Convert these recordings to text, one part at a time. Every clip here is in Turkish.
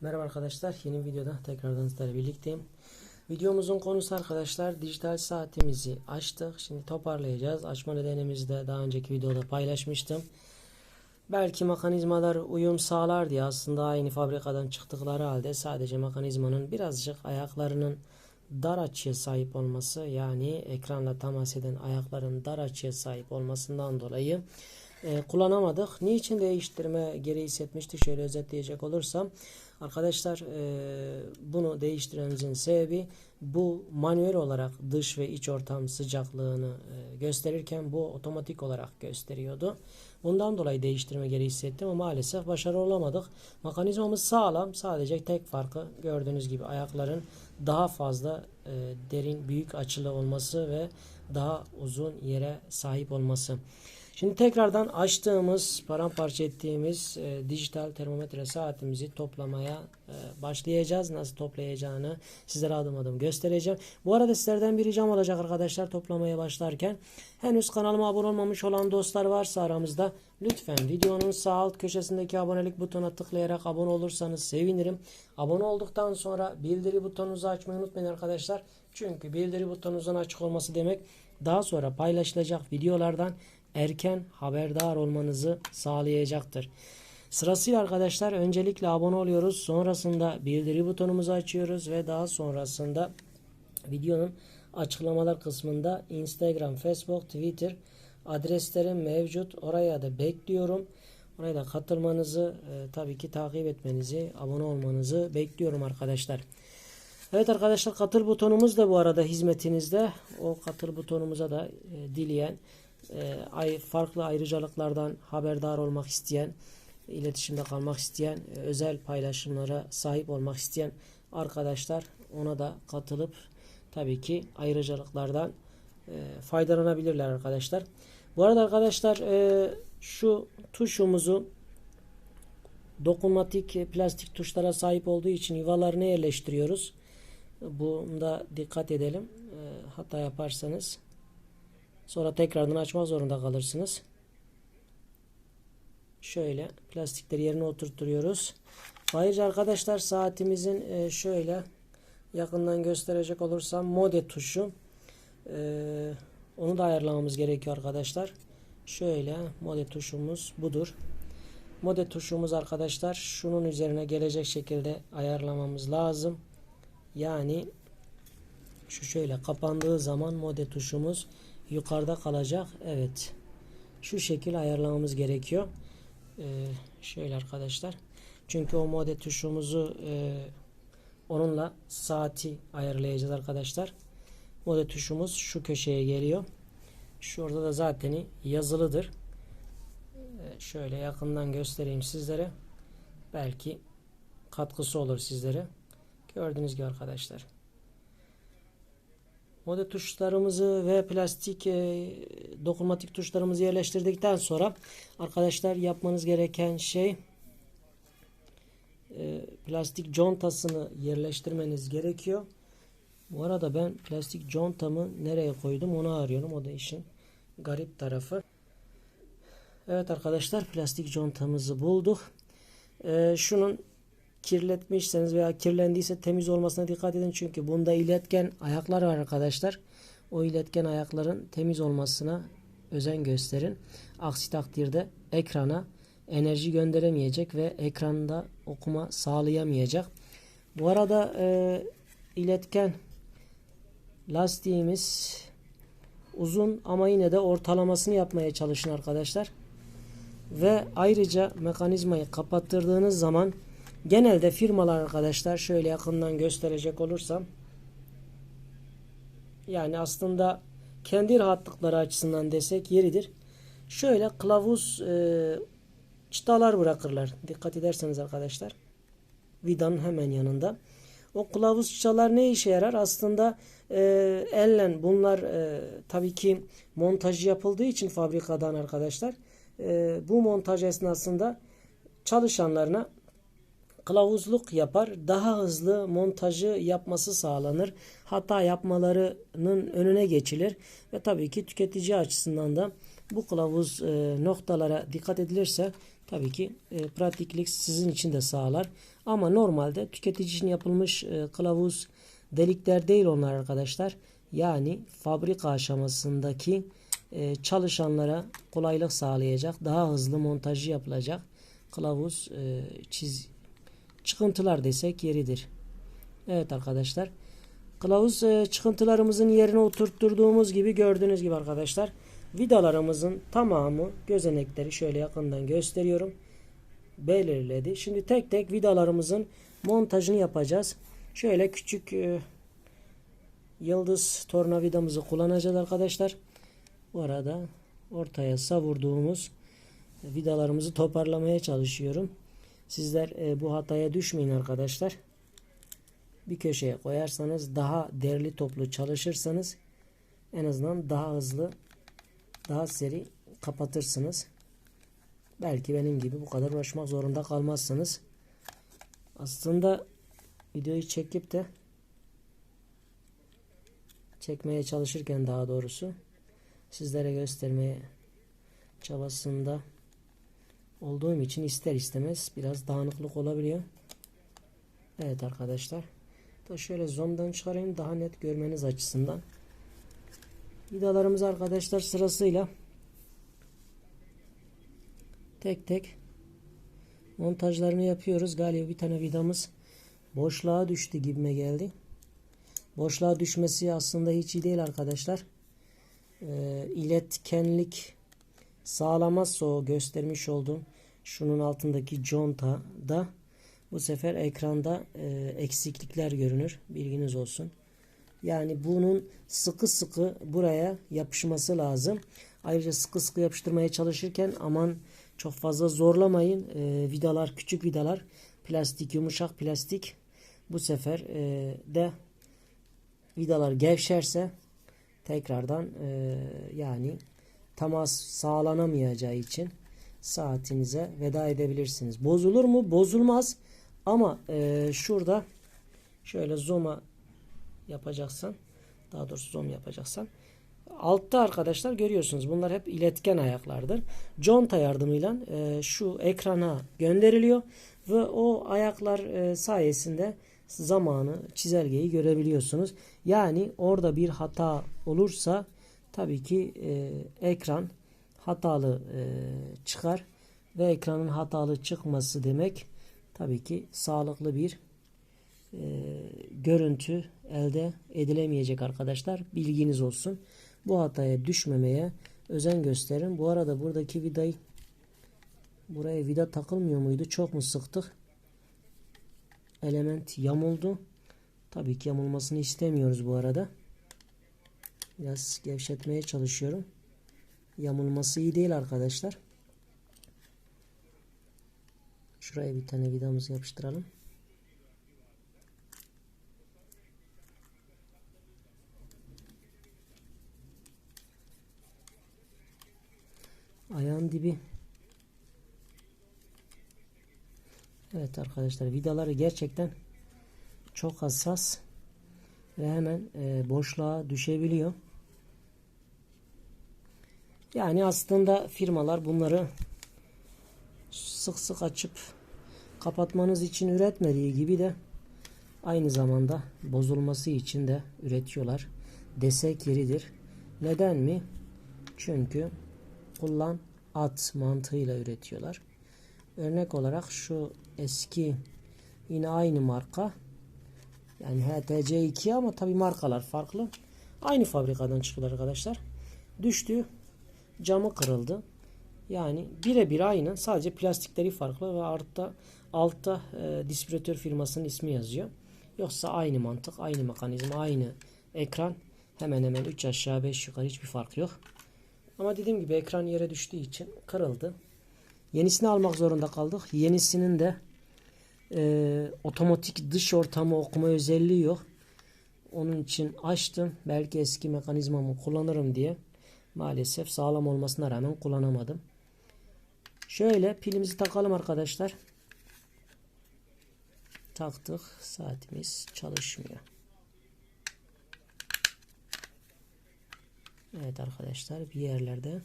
Merhaba arkadaşlar, yeni videoda tekrardan sizlerle birlikteyim. Videomuzun konusu arkadaşlar dijital saatimizi açtık. Şimdi toparlayacağız. Açma nedenimizi de daha önceki videoda paylaşmıştım. Belki mekanizmalar uyum sağlar diye aslında aynı fabrikadan çıktıkları halde sadece mekanizmanın birazcık ayaklarının dar açıya sahip olması yani ekranla temas eden ayakların dar açıya sahip olmasından dolayı e, kullanamadık. Niçin değiştirme gereği hissetmiştik? Şöyle özetleyecek olursam arkadaşlar e, bunu değiştirmemizin sebebi bu manuel olarak dış ve iç ortam sıcaklığını e, gösterirken bu otomatik olarak gösteriyordu. Bundan dolayı değiştirme gereği hissettim ama maalesef başarılı olamadık. Mekanizmamız sağlam. Sadece tek farkı gördüğünüz gibi ayakların daha fazla e, derin, büyük açılı olması ve daha uzun yere sahip olması. Şimdi tekrardan açtığımız, paramparça ettiğimiz e, dijital termometre saatimizi toplamaya e, başlayacağız. Nasıl toplayacağını sizlere adım adım göstereceğim. Bu arada sizlerden bir ricam olacak arkadaşlar toplamaya başlarken. Henüz kanalıma abone olmamış olan dostlar varsa aramızda lütfen videonun sağ alt köşesindeki abonelik butonuna tıklayarak abone olursanız sevinirim. Abone olduktan sonra bildiri butonunuzu açmayı unutmayın arkadaşlar. Çünkü bildiri butonunuzun açık olması demek daha sonra paylaşılacak videolardan erken haberdar olmanızı sağlayacaktır. Sırasıyla arkadaşlar öncelikle abone oluyoruz. Sonrasında bildiri butonumuzu açıyoruz ve daha sonrasında videonun açıklamalar kısmında Instagram, Facebook, Twitter adreslerim mevcut. Oraya da bekliyorum. Oraya da katılmanızı, e, tabii ki takip etmenizi, abone olmanızı bekliyorum arkadaşlar. Evet arkadaşlar katıl butonumuz da bu arada hizmetinizde. O katıl butonumuza da e, dileyen e, farklı ayrıcalıklardan haberdar olmak isteyen, iletişimde kalmak isteyen, e, özel paylaşımlara sahip olmak isteyen arkadaşlar ona da katılıp tabii ki ayrıcalıklardan e, faydalanabilirler arkadaşlar. Bu arada arkadaşlar e, şu tuşumuzu dokunmatik plastik tuşlara sahip olduğu için yuvalarına yerleştiriyoruz. Bunda dikkat edelim. Hata yaparsanız Sonra tekrardan açmak zorunda kalırsınız. Şöyle plastikleri yerine oturtuyoruz. Ayrıca arkadaşlar saatimizin e, şöyle yakından gösterecek olursam mode tuşu e, onu da ayarlamamız gerekiyor arkadaşlar. Şöyle mode tuşumuz budur. Mode tuşumuz arkadaşlar şunun üzerine gelecek şekilde ayarlamamız lazım. Yani şu şöyle kapandığı zaman mode tuşumuz yukarıda kalacak. Evet. Şu şekil ayarlamamız gerekiyor. Ee, şöyle arkadaşlar. Çünkü o mode tuşumuzu e, onunla saati ayarlayacağız arkadaşlar. Mode tuşumuz şu köşeye geliyor. Şurada da zaten yazılıdır. Ee, şöyle yakından göstereyim sizlere. Belki katkısı olur sizlere. Gördüğünüz gibi arkadaşlar. Mode tuşlarımızı ve plastik e, dokunmatik tuşlarımızı yerleştirdikten sonra arkadaşlar yapmanız gereken şey e, plastik contasını yerleştirmeniz gerekiyor. Bu arada ben plastik contamı nereye koydum onu arıyorum. O da işin garip tarafı. Evet arkadaşlar plastik contamızı bulduk. E, şunun kirletmişseniz veya kirlendiyse temiz olmasına dikkat edin. Çünkü bunda iletken ayaklar var arkadaşlar. O iletken ayakların temiz olmasına özen gösterin. Aksi takdirde ekrana enerji gönderemeyecek ve ekranda okuma sağlayamayacak. Bu arada e, iletken lastiğimiz uzun ama yine de ortalamasını yapmaya çalışın arkadaşlar. Ve ayrıca mekanizmayı kapattırdığınız zaman Genelde firmalar arkadaşlar şöyle yakından gösterecek olursam yani aslında kendi rahatlıkları açısından desek yeridir. Şöyle kılavuz e, çıtalar bırakırlar. Dikkat ederseniz arkadaşlar. Vidanın hemen yanında. O kılavuz çıtalar ne işe yarar? Aslında e, elle bunlar e, tabii ki montajı yapıldığı için fabrikadan arkadaşlar e, bu montaj esnasında çalışanlarına kılavuzluk yapar. Daha hızlı montajı yapması sağlanır. Hata yapmalarının önüne geçilir. Ve tabii ki tüketici açısından da Bu kılavuz e, noktalara dikkat edilirse tabii ki e, pratiklik sizin için de sağlar. Ama normalde tüketici için yapılmış e, kılavuz delikler değil onlar arkadaşlar. Yani fabrika aşamasındaki e, çalışanlara kolaylık sağlayacak, daha hızlı montajı yapılacak kılavuz e, çiz çıkıntılar desek yeridir. Evet arkadaşlar. Kılavuz e, çıkıntılarımızın yerine oturtturduğumuz gibi gördüğünüz gibi arkadaşlar vidalarımızın tamamı gözenekleri şöyle yakından gösteriyorum. Belirledi. Şimdi tek tek vidalarımızın montajını yapacağız. Şöyle küçük e, yıldız tornavidamızı kullanacağız arkadaşlar. Bu arada ortaya savurduğumuz vidalarımızı toparlamaya çalışıyorum. Sizler e, bu hataya düşmeyin arkadaşlar. Bir köşeye koyarsanız daha derli toplu çalışırsanız en azından daha hızlı daha seri kapatırsınız. Belki benim gibi bu kadar uğraşmak zorunda kalmazsınız. Aslında videoyu çekip de çekmeye çalışırken daha doğrusu sizlere göstermeye çabasında olduğum için ister istemez biraz dağınıklık olabiliyor. Evet arkadaşlar. Da şöyle zoom'dan çıkarayım daha net görmeniz açısından. Vidalarımız arkadaşlar sırasıyla tek tek montajlarını yapıyoruz. Galiba bir tane vidamız boşluğa düştü gibime geldi. Boşluğa düşmesi aslında hiç iyi değil arkadaşlar. Ee, iletkenlik sağlamazsa göstermiş olduğum şunun altındaki conta da bu sefer ekranda e, eksiklikler görünür. Bilginiz olsun. Yani bunun sıkı sıkı buraya yapışması lazım. Ayrıca sıkı sıkı yapıştırmaya çalışırken aman çok fazla zorlamayın. E, vidalar küçük vidalar plastik yumuşak plastik bu sefer e, de vidalar gevşerse tekrardan e, yani temas sağlanamayacağı için saatinize veda edebilirsiniz. Bozulur mu? Bozulmaz. Ama e, şurada şöyle zoom'a yapacaksan daha doğrusu zoom yapacaksan altta arkadaşlar görüyorsunuz bunlar hep iletken ayaklardır. Conta yardımıyla e, şu ekrana gönderiliyor ve o ayaklar e, sayesinde zamanı çizelgeyi görebiliyorsunuz. Yani orada bir hata olursa tabii ki e, ekran hatalı e, çıkar ve ekranın hatalı çıkması demek tabii ki sağlıklı bir e, görüntü elde edilemeyecek arkadaşlar. Bilginiz olsun. Bu hataya düşmemeye özen gösterin. Bu arada buradaki vidayı buraya vida takılmıyor muydu? Çok mu sıktık? Element yamuldu. Tabii ki yamulmasını istemiyoruz bu arada. Biraz gevşetmeye çalışıyorum. Yamulması iyi değil arkadaşlar. Şuraya bir tane vidamızı yapıştıralım. Ayağın dibi. Evet arkadaşlar vidaları gerçekten çok hassas ve hemen e, boşluğa düşebiliyor. Yani aslında firmalar bunları sık sık açıp kapatmanız için üretmediği gibi de aynı zamanda bozulması için de üretiyorlar. Desek yeridir. Neden mi? Çünkü kullan at mantığıyla üretiyorlar. Örnek olarak şu eski yine aynı marka yani HTC2 ama tabi markalar farklı. Aynı fabrikadan çıkıyor arkadaşlar. Düştü. Camı kırıldı. Yani birebir aynı. Sadece plastikleri farklı ve altta altta e, distribütör firmasının ismi yazıyor. Yoksa aynı mantık, aynı mekanizma, aynı ekran. Hemen hemen 3 aşağı 5 yukarı hiçbir fark yok. Ama dediğim gibi ekran yere düştüğü için kırıldı. Yenisini almak zorunda kaldık. Yenisinin de e, otomatik dış ortamı okuma özelliği yok. Onun için açtım. Belki eski mekanizmamı kullanırım diye. Maalesef sağlam olmasına rağmen kullanamadım. Şöyle pilimizi takalım arkadaşlar. Taktık. Saatimiz çalışmıyor. Evet arkadaşlar bir yerlerde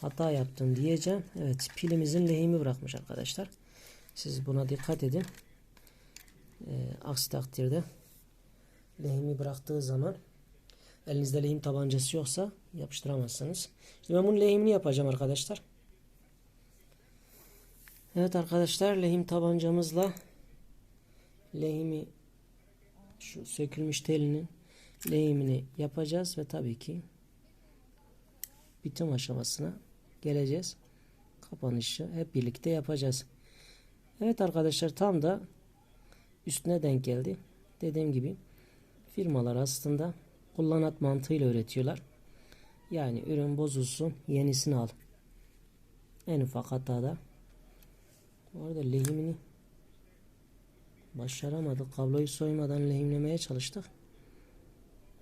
hata yaptım diyeceğim. Evet pilimizin lehimi bırakmış arkadaşlar. Siz buna dikkat edin. Ee, aksi takdirde lehimi bıraktığı zaman elinizde lehim tabancası yoksa yapıştıramazsınız. Şimdi ben bunun lehimini yapacağım arkadaşlar. Evet arkadaşlar lehim tabancamızla lehimi şu sökülmüş telinin lehimini yapacağız ve tabii ki bitim aşamasına geleceğiz. Kapanışı hep birlikte yapacağız. Evet arkadaşlar tam da üstüne denk geldi. Dediğim gibi firmalar aslında kullanat mantığıyla üretiyorlar. Yani ürün bozulsun yenisini al. En ufak hatada. Bu arada lehimini başaramadık. Kabloyu soymadan lehimlemeye çalıştık.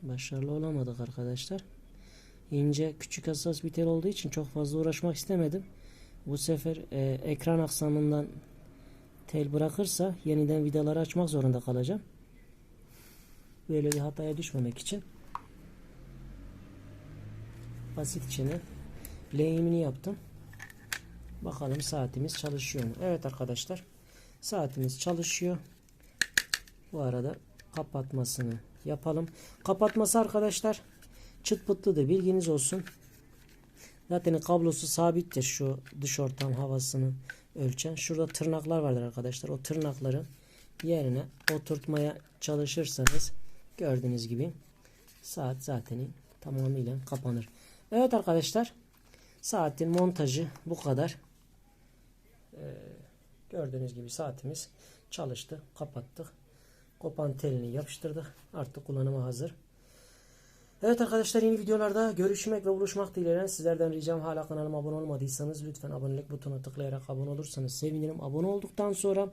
Başarılı olamadık arkadaşlar. İnce küçük hassas bir tel olduğu için çok fazla uğraşmak istemedim. Bu sefer e, ekran aksamından tel bırakırsa yeniden vidaları açmak zorunda kalacağım. Böyle bir hataya düşmemek için basit içine lehimini yaptım. Bakalım saatimiz çalışıyor mu? Evet arkadaşlar. Saatimiz çalışıyor. Bu arada kapatmasını yapalım. Kapatması arkadaşlar çıt pıtlıdır. Bilginiz olsun. Zaten kablosu sabittir. Şu dış ortam havasını ölçen. Şurada tırnaklar vardır arkadaşlar. O tırnakları yerine oturtmaya çalışırsanız gördüğünüz gibi saat zaten tamamıyla kapanır. Evet arkadaşlar. Saatin montajı bu kadar. Ee, gördüğünüz gibi saatimiz çalıştı. Kapattık. Kopan telini yapıştırdık. Artık kullanıma hazır. Evet arkadaşlar yeni videolarda görüşmek ve buluşmak dileğiyle sizlerden ricam hala kanalıma abone olmadıysanız lütfen abonelik butonuna tıklayarak abone olursanız sevinirim. Abone olduktan sonra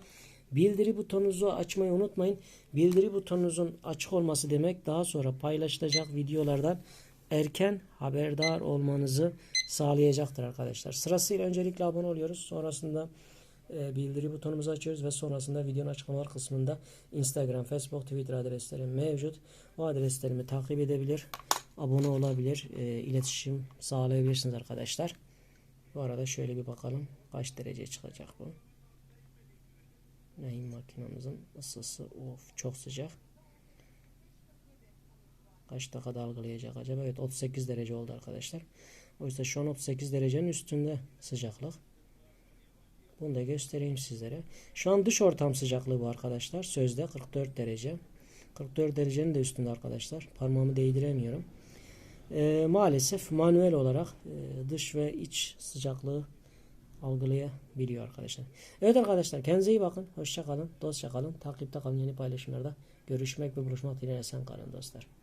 bildiri butonunuzu açmayı unutmayın. Bildiri butonunuzun açık olması demek daha sonra paylaşılacak videolardan erken haberdar olmanızı sağlayacaktır arkadaşlar. Sırasıyla öncelikle abone oluyoruz. Sonrasında e, bildiri butonumuzu açıyoruz ve sonrasında videonun açıklamalar kısmında Instagram, Facebook, Twitter adreslerim mevcut. O adreslerimi takip edebilir, abone olabilir, e, iletişim sağlayabilirsiniz arkadaşlar. Bu arada şöyle bir bakalım kaç derece çıkacak bu. Neyim makinamızın ısısı of çok sıcak. Kaç dakikada algılayacak acaba? Evet 38 derece oldu arkadaşlar. Oysa şu an 38 derecenin üstünde sıcaklık. Bunu da göstereyim sizlere. Şu an dış ortam sıcaklığı bu arkadaşlar. Sözde 44 derece. 44 derecenin de üstünde arkadaşlar. Parmağımı değdiremiyorum. Ee, maalesef manuel olarak e, dış ve iç sıcaklığı algılayabiliyor arkadaşlar. Evet arkadaşlar kendinize iyi bakın. Hoşça kalın. Dostça kalın. Takipte kalın. Yeni paylaşımlarda görüşmek ve buluşmak dileğiyle sen kalın dostlar.